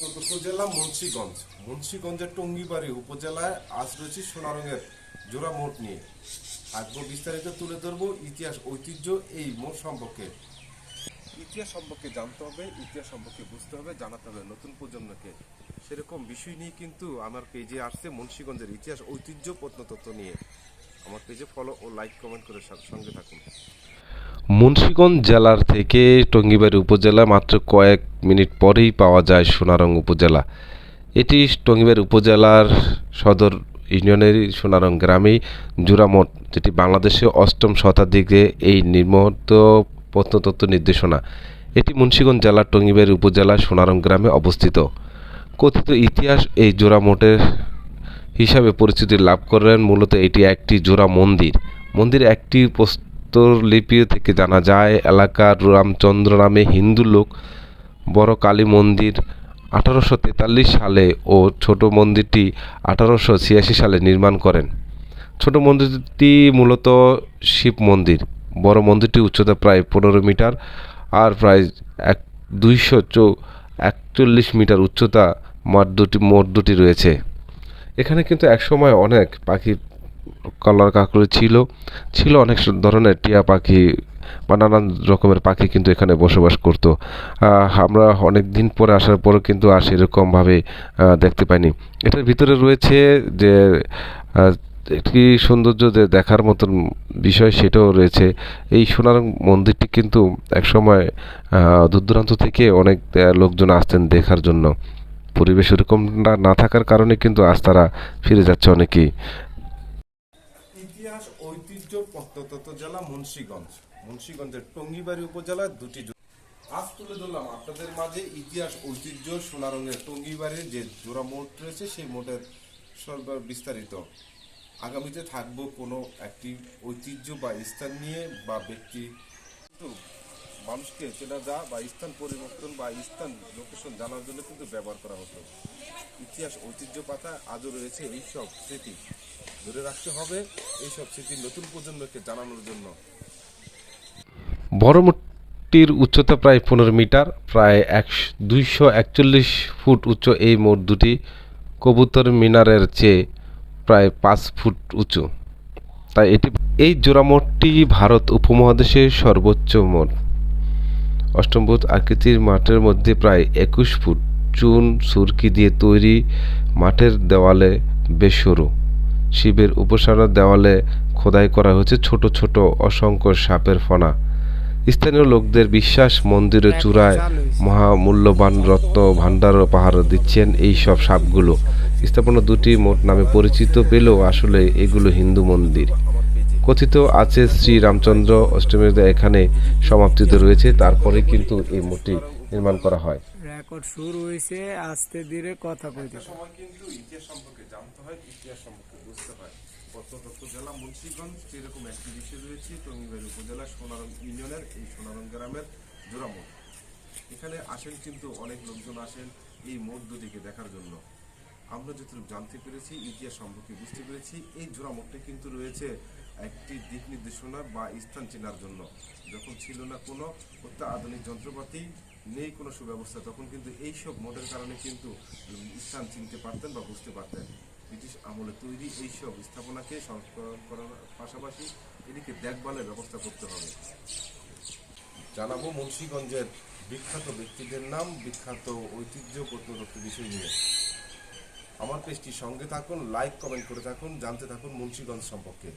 প্রত্যন্ত জেলা মুন্সিগঞ্জ। মুন্সিগঞ্জের টঙ্গিবাড়ি উপজেলায় আজ রয়েছে সোনারঙের জোড়া মোট নিয়ে। থাকব বিস্তারিত তুলে ধরবো ইতিহাস, ঐতিহ্য এই মোট সম্পর্কে। ইতিহাস সম্পর্কে জানতে হবে, ইতিহাস সম্পর্কে বুঝতে হবে, জানাতে হবে নতুন প্রজন্মকে। সেরকম বিষয় নিয়ে কিন্তু আমার পেজে আসছে মুন্সিগঞ্জের ইতিহাস, ঐতিহ্য প্রত্নতত্ত্ব নিয়ে। আমার পেজে ফলো ও লাইক কমেন্ট করে সঙ্গে থাকুন। মুন্সিগঞ্জ জেলার থেকে টঙ্গিবাড়ি উপজেলা মাত্র কয়েক মিনিট পরেই পাওয়া যায় সোনারং উপজেলা। এটি টঙ্গিবাড়ি উপজেলার সদর ইউনিয়নের সোনারং গ্রামে জোড়ামঠ যেটি বাংলাদেশে অষ্টম শতাব্দীতে এই নির্মিত প্রত্নতত্ত্ব নির্দেশনা। এটি মুন্সিগঞ্জ জেলার টঙ্গিবাড়ি উপজেলার সোনারং গ্রামে অবস্থিত। কথিত ইতিহাস এই জোড়ামঠের হিসাবে পরিচিতি লাভ করেন মূলত এটি একটি জোড়া মন্দির। মন্দির একটি প্রস্তরলিপি থেকে জানা যায়, এলাকার রামচন্দ্র নামে হিন্দু লোক বড় কালী মন্দির আঠারোশো তেতাল্লিশ সালে ও ছোট মন্দিরটি আঠারোশো ছিয়াশি সালে নির্মাণ করেন। ছোট মন্দিরটি মূলত শিব মন্দির। বড় মন্দিরটি উচ্চতা প্রায় পনেরো মিটার আর প্রায় এক, দুইশো চৌ, একচল্লিশ মিটার উচ্চতা মোট দুটি মোট দুটি রয়েছে। এখানে কিন্তু একসময় অনেক পাখি কলার কাকড়ি ছিল ছিল অনেক ধরনের টিয়া পাখি বা নানান রকমের পাখি কিন্তু এখানে বসবাস করত। আমরা অনেক দিন পরে আসার পরও কিন্তু আর সেরকমভাবে দেখতে পাইনি। এটার ভিতরে রয়েছে যে একটি সৌন্দর্য যে দেখার মতন বিষয় সেটাও রয়েছে। এই সোনার মন্দিরটি কিন্তু একসময় দূর দূরান্ত থেকে অনেক লোকজন আসতেন দেখার জন্য। পরিবেশ ওরকম না থাকার কারণে কিন্তু আজ তারা ফিরে যাচ্ছে অনেকেই। প্রত্নতত্ত্ব জেলা মুন্সিগঞ্জ। মুন্সিগঞ্জের টঙ্গিবাড়ি উপজেলার দুটি আজ তুলে ধরলাম আপনাদের মাঝে ইতিহাস, ঐতিহ্য সোনারঙের টঙ্গিবাড়ির যে জোড়া মোট রয়েছে সেই মোটের সর্ব বিস্তারিত। আগামীতে থাকব কোনো একটি ঐতিহ্য বা স্থান নিয়ে বা ব্যক্তি মানুষকে চেনা যা বা স্থান পরিবর্তন বা স্থান লোকেশন জানার জন্য কিন্তু ব্যবহার করা হতো। ইতিহাস, ঐতিহ্য পাতা আজও রয়েছে এইসব স্মৃতি। ধরে রাখতে হবে। এইসব স্মৃতি নতুন প্রজন্মকে জানানোর জন্য। বড় মূর্তির উচ্চতা প্রায় পনেরো মিটার, প্রায় এক দুইশো একচল্লিশ ফুট উচ্চ এই মোট দুটি কবুতর মিনারের চেয়ে প্রায় পাঁচ ফুট উঁচু। তাই এটি এই জোড়া মোড়টি ভারত উপমহাদেশের সর্বোচ্চ মোড়। অষ্টমভুজ আকৃতির মাঠের মধ্যে প্রায় একুশ ফুট চুন, সুরকি দিয়ে তৈরি মাঠের দেওয়ালে বেশ সরু শিবের উপাসনার দেওয়ালে খোদাই করা হয়েছে ছোট ছোট অসংখ্য সাপের ফনা। স্থানীয় লোকদের বিশ্বাস মন্দিরের চূড়ায় মহামূল্যবান রত্ন ভাণ্ডার পাহাড় দিচ্ছেন এই সব সাপগুলো। স্থাপনা দুটি মোট নামে পরিচিত পেলেও আসলে এগুলো হিন্দু মন্দির। কথিত আছে শ্রী রামচন্দ্র অষ্টমীতে এখানে সমাপ্তিতে রয়েছে তারপরে কিন্তু এই মূর্তি নির্মাণ করা হয়। রেকর্ড শুরু হয়েছে আস্তে ধীরে কথা কইতে সময় কিন্তু ইতিহাস সম্পর্কে জানতে হয় ইতিহাস সম্পর্কে বুঝতে হয়। প্রত্নতত্ত্ব জেলা মুন্সিগঞ্জ যেরকম একটি বিষয় রয়েছে, টঙ্গিবাড়ি উপজেলা সোনারং ইউনিয়নের, এই সোনারং গ্রামের জোড়ামোড়। এখানে আসেন কিন্তু অনেক লোকজন আসেন এই মোড় দুটিকে দেখার জন্য। আমরা যতটুকু জানতে পেরেছি, ইতিহাস সম্পর্কে বুঝতে পেরেছি, এই জোড়া মোড়টা কিন্তু রয়েছে একটি দিক নির্দেশনা বা স্থান চেনার জন্য। যখন ছিল না কোনো অত্যাধুনিক যন্ত্রপাতি, নেই কোনো সুব্যবস্থা, তখন কিন্তু এই সব মোটের কারণে কিন্তু স্থান চিনতে পারতেন বা বুঝতে পারতেন। ব্রিটিশ আমলে তৈরি এইসব স্থাপনাকে সংস্করণ করার পাশাপাশি এদিকে দেখভালের ব্যবস্থা করতে হবে। জানাব মুন্সীগঞ্জের বিখ্যাত ব্যক্তিদের নাম, বিখ্যাত ঐতিহ্য প্রত্নতত্ত্ব বিষয় নিয়ে। আমার পেজটি সঙ্গে থাকুন লাইক কমেন্ট করে থাকুন, জানতে থাকুন মুন্সীগঞ্জ সম্পর্কে।